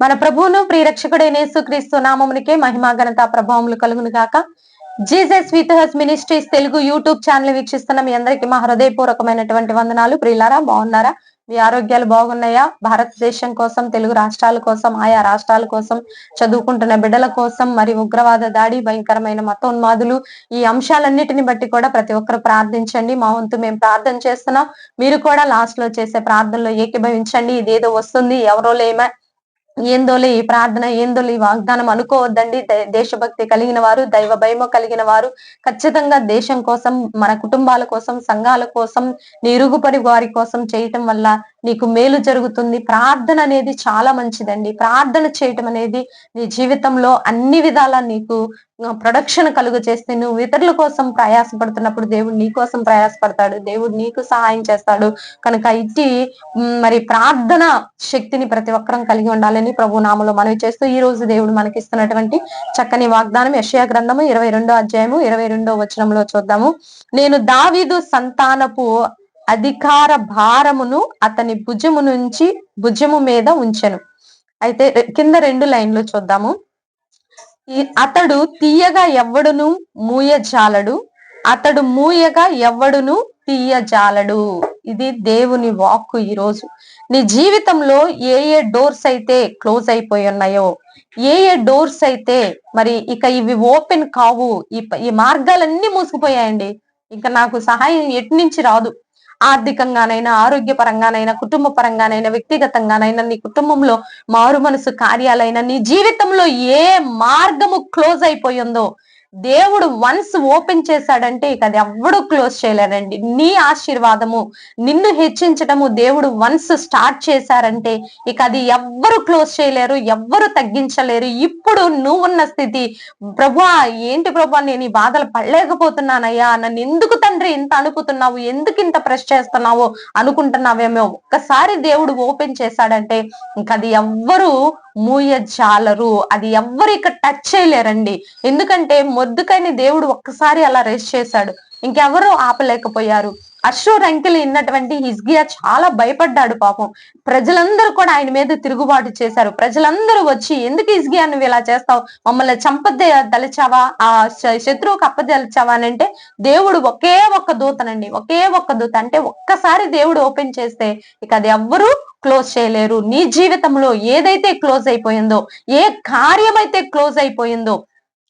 మన ప్రభువును ప్రియరక్షకుడైన యేసుక్రీస్తు నామమునికే మహిమా ఘనత ప్రభావములు కలుగును గాక. Jesus with his ministries Telugu YouTube channel వీక్షిస్తున్న మీ అందరికీ మా హృదయపూర్వకమైనటువంటి వందనాలు. ప్రియులారా బాగున్నారా? మీ ఆరోగ్యాలు బాగున్నాయా? భారతదేశం కోసం తెలుగు రాష్ట్రాల కోసం ఆయా రాష్ట్రాల కోసం చదువుకుంటున్న బిడ్డల కోసం మరి ఉగ్రవాద దాడి భయంకరమైన మతోన్మాదులు ఈ అంశాలన్నిటిని బట్టి కూడా ప్రతి ఒక్కరు ప్రార్థించండి. మా వంతు మేము ప్రార్థన చేస్తున్నాం. మీరు కూడా లాస్ట్లో చేసే ప్రార్థనలో ఏకీభవించండి. ఇదేదో వస్తుంది ఎవరో లేమా ఏందోలే ఈ ప్రార్థన ఏందోలే ఈ వాగ్దానం అనుకోవద్దండి. దే- దేశభక్తి కలిగిన వారు దైవ భయము కలిగిన వారు. ఖచ్చితంగా దేశం కోసం మన కుటుంబాల కోసం సంఘాల కోసం నిరుగుపడి వారి కోసం చేయటం వల్ల నీకు మేలు జరుగుతుంది. ప్రార్థన అనేది చాలా మంచిదండి. ప్రార్థన చేయటం అనేది నీ జీవితంలో అన్ని విధాల నీకు ప్రొడక్షన్ కలుగు చేస్తే నువ్వు ఇతరుల కోసం ప్రయాసపడుతున్నప్పుడు దేవుడు నీ కోసం ప్రయాసపడతాడు దేవుడు నీకు సహాయం చేస్తాడు. కనుక ఇట్టి మరి ప్రార్థన శక్తిని ప్రతి ఒక్కరం కలిగి ఉండాలని ప్రభు నామలో మనవి చేస్తూ ఈ రోజు దేవుడు మనకి ఇస్తున్నటువంటి చక్కని వాగ్దానం యషయా గ్రంథము ఇరవై రెండో అధ్యాయము ఇరవై రెండో వచనంలో చూద్దాము. నేను దావీదు సంతానపు అధికార భారమును అతని భుజము నుంచి భుజము మీద ఉంచెను. అయితే కింద రెండు లైన్లు చూద్దాము. అతడు తీయగా ఎవ్వడును మూయజాలడు. అతడు మూయగా ఎవ్వడును తీయజాలడు. ఇది దేవుని వాక్కు ఈ రోజు. నీ జీవితంలో ఏ ఏ డోర్స్ అయితే క్లోజ్ అయిపోయి ఉన్నాయో ఏ ఏ డోర్స్ అయితే మరి ఇక ఇవి ఓపెన్ కావు ఈ ఈ మార్గాలన్నీ మూసుకుపోయాయండి. ఇంకా నాకు సహాయం ఎటు నుంచి రాదు. ఆర్థికంగానైనా ఆరోగ్య పరంగానైనా కుటుంబ పరంగానైనా వ్యక్తిగతంగానైనా నీ కుటుంబంలో మారు మనసు కార్యాలైనా నీ జీవితంలో ఏ మార్గము క్లోజ్ అయిపోయిందో దేవుడు వన్స్ ఓపెన్ చేశాడంటే ఇక అది ఎవ్వడు క్లోజ్ చేయలేడండి నీ ఆశీర్వాదము నిన్ను హెచ్చించటము దేవుడు వన్స్ స్టార్ట్ చేశారంటే ఇక అది ఎవ్వరు క్లోజ్ చేయలేరు ఎవ్వరు తగ్గించలేరు. ఇప్పుడు నువ్వున్న స్థితి ప్రభా ఏంటి ప్రభా నేను ఈ బాధలు పడలేకపోతున్నానయ్యా నన్ను ఎందుకు తండ్రి ఇంత అనుకుతున్నావు ఎందుకు ఇంత ప్రెస్ చేస్తున్నావు? అనుకుంటున్నావేమో. ఒక్కసారి దేవుడు ఓపెన్ చేశాడంటే ఇంక అది ఎవ్వరు మూయజాలరు. అది ఎవ్వరు ఇక టచ్ చేయలేరండి. ఎందుకంటే మొద్దుకైన దేవుడు ఒక్కసారి అలా రెస్ట్ చేశాడు. ఇంకెవరు ఆపలేకపోయారు. అశ్వర్ అంకెలు ఇన్నటువంటి హిజ్గియా చాలా భయపడ్డాడు పాపం. ప్రజలందరూ కూడా ఆయన మీద తిరుగుబాటు చేశారు. ప్రజలందరూ వచ్చి ఎందుకు హిజ్గియా నువ్వు ఇలా చేస్తావు? మమ్మల్ని చంపదే దలిచావా ఆ శ- శత్రువుకు అప్పదలిచావా అని అంటే దేవుడు ఒకే ఒక్క దూతనండి. ఒకే ఒక్క దూత. అంటే ఒక్కసారి దేవుడు ఓపెన్ చేస్తే ఇక అది ఎవ్వరూ క్లోజ్ చేయలేరు. నీ జీవితంలో ఏదైతే క్లోజ్ అయిపోయిందో ఏ కార్యమైతే క్లోజ్ అయిపోయిందో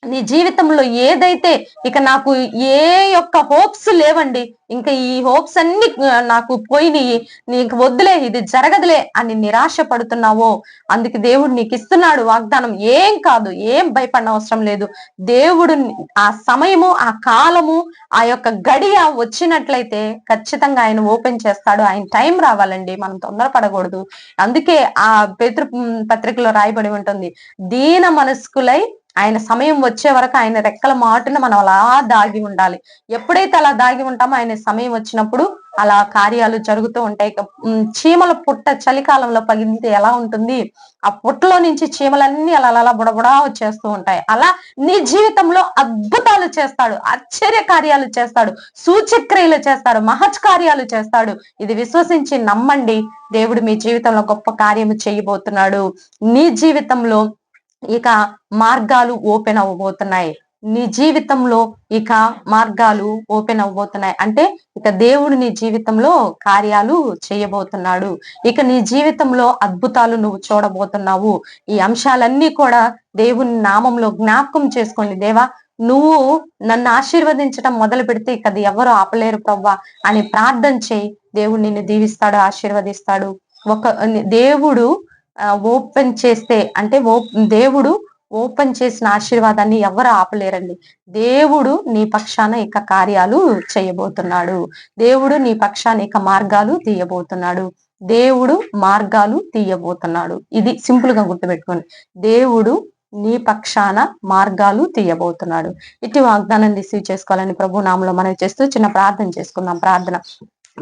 నీ జీవితంలో ఏదైతే ఇక నాకు ఏ యొక్క హోప్స్ లేవండి ఇంకా ఈ హోప్స్ అన్ని నాకు పోయినాయి నీకు వద్దులే ఇది జరగదులే అని నిరాశ పడుతున్నావో అందుకే దేవుడు నీకు ఇస్తున్నాడు వాగ్దానం. ఏం కాదు ఏం భయపడిన అవసరం లేదు. దేవుడు ఆ సమయము ఆ కాలము ఆ యొక్క గడియ వచ్చినట్లయితే ఖచ్చితంగా ఆయన ఓపెన్ చేస్తాడు. ఆయన టైం రావాలండి మనం తొందరపడకూడదు. అందుకే ఆ పేతృ పత్రికలో రాయబడి ఉంటుంది దీన మనస్కులై ఆయన సమయం వచ్చే వరకు ఆయన రెక్కల మాటున మనం అలా దాగి ఉండాలి. ఎప్పుడైతే అలా దాగి ఉంటామో ఆయన సమయం వచ్చినప్పుడు అలా కార్యాలు జరుగుతూ ఉంటాయి. చీమల పుట్ట చలికాలంలో పగిలితే ఎలా ఉంటుంది? ఆ పుట్టలో నుంచి చీమలన్నీ అలా అలా బుడబుడా వచ్చేస్తూ ఉంటాయి. అలా నీ జీవితంలో అద్భుతాలు చేస్తాడు. ఆశ్చర్య కార్యాలు చేస్తాడు. సూచక్రియలు చేస్తాడు. మహజ్ కార్యాలు చేస్తాడు. ఇది విశ్వసించి నమ్మండి. దేవుడు మీ జీవితంలో గొప్ప కార్యము చేయబోతున్నాడు. నీ జీవితంలో ఇక మార్గాలు ఓపెన్ అవ్వబోతున్నాయి. నీ జీవితంలో ఇక మార్గాలు ఓపెన్ అవ్వబోతున్నాయి. అంటే ఇక దేవుడు నీ జీవితంలో కార్యాలు చేయబోతున్నాడు. ఇక నీ జీవితంలో అద్భుతాలు నువ్వు చూడబోతున్నావు. ఈ అంశాలన్నీ కూడా దేవుని నామంలో జ్ఞాపకం చేసుకోండి. దేవా నువ్వు నన్ను ఆశీర్వదించడం మొదలు పెడితే ఇక అది ఎవరు ఆపలేరు ప్రవ్వా అని ప్రార్థన చేయి. దేవుడు నిన్ను దీవిస్తాడు ఆశీర్వదిస్తాడు. ఒక దేవుడు ఓపెన్ చేస్తే అంటే ఓ- దేవుడు ఓపెన్ చేసిన ఆశీర్వాదాన్ని ఎవరు ఆపలేరండి. దేవుడు నీ పక్షాన ఇక కార్యాలు చేయబోతున్నాడు. దేవుడు నీ పక్షాన ఇక మార్గాలు తీయబోతున్నాడు. దేవుడు మార్గాలు తీయబోతున్నాడు. ఇది సింపుల్గా గుర్తుపెట్టుకోండి. దేవుడు నీ పక్షాన మార్గాలు తీయబోతున్నాడు. ఇటు వాగ్దానం రిసీవ్ చేసుకోవాలని ప్రభు నామలో మనం చేస్తూ చిన్న ప్రార్థన చేసుకుందాం. ప్రార్థన.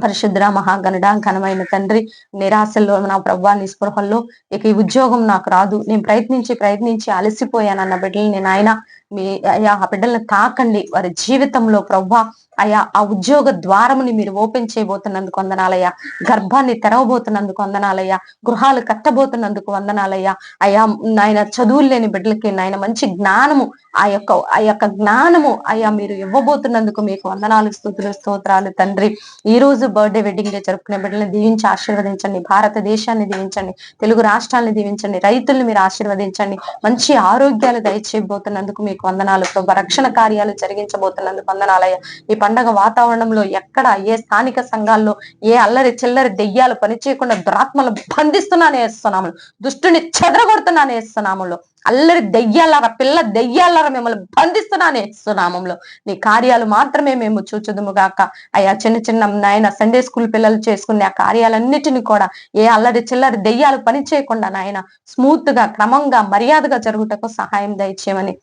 పరిశుద్ర మహాగణుడ ఘనమైన తండ్రి నిరాశల్లో నా ప్రభా నిస్పృహల్లో ఇక ఈ ఉద్యోగం నాకు రాదు. నేను ప్రయత్నించి ప్రయత్నించి అలసిపోయాను అన్న బిడ్డలు నేను ఆయన మీ అయ్యా ఆ బిడ్డలను తాకండి. వారి జీవితంలో ప్రవ్వా అయా ఆ ఉద్యోగ ద్వారముని మీరు ఓపెన్ చేయబోతున్నందుకు వందనాలయ్యా. గర్భాన్ని తెరవబోతున్నందుకు వందనాలయ్యా. గృహాలు కట్టబోతున్నందుకు వందనాలయ్యా. అయా నాయన చదువులు లేని బిడ్డలకి నాయన మంచి జ్ఞానము ఆ యొక్క ఆ యొక్క జ్ఞానము అయ్యా మీరు ఇవ్వబోతున్నందుకు మీకు వందనాలు స్థుతులు స్తోత్రాలు తండ్రి. ఈ రోజు బర్త్డే వెడ్డింగ్ డే జరుపుకునే బిడ్డలను దీవించి ఆశీర్వదించండి. భారతదేశాన్ని దీవించండి. తెలుగు రాష్ట్రాలను దీవించండి. రైతుల్ని మీరు ఆశీర్వదించండి. మంచి ఆరోగ్యాలు దయచేయబోతున్నందుకు మీకు వందనాలు ప్రభు రక్షణ కార్యాలు జరిగించబోతున్నందుకు వందనాలయ్యా. ఈ పండగ వాతావరణంలో ఎక్కడ ఏ స్థానిక సంఘాల్లో ఏ అల్లరి చిల్లరి దెయ్యాలు పనిచేయకుండా దురాత్మలు బంధిస్తున్నానే వేస్తున్నాము దుష్టుని చెదరగొడుతున్నానే వేస్తున్నాములో అల్లరి దెయ్యాలరా పిల్ల దెయ్యాలరా మిమ్మల్ని బంధిస్తున్నానే వేస్తున్నామంలో నీ కార్యాలు మాత్రమే మేము చూచుదుము గాక. అయ్యా చిన్న చిన్న నాయన సండే స్కూల్ పిల్లలు చేసుకునే ఆ కార్యాలన్నిటిని కూడా ఏ అల్లరి చిల్లరి దెయ్యాలు పనిచేయకుండా నాయన స్మూత్గా క్రమంగా మర్యాదగా జరుగుటకు సహాయం దయచేయమని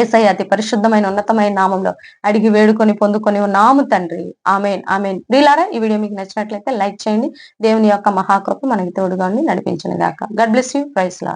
ఏసై అతి పరిశుద్ధమైన ఉన్నతమైన నామంలో అడిగి వేడుకొని పొందుకొని నాము తండ్రి. Amen amen. ప్రియులారా ఈ వీడియో మీకు నచ్చినట్లయితే లైక్ చేయండి. దేవుని యొక్క మహాకృప మనకి తోడుగా ఉండి నడిపించిన గాక God bless you. Praise law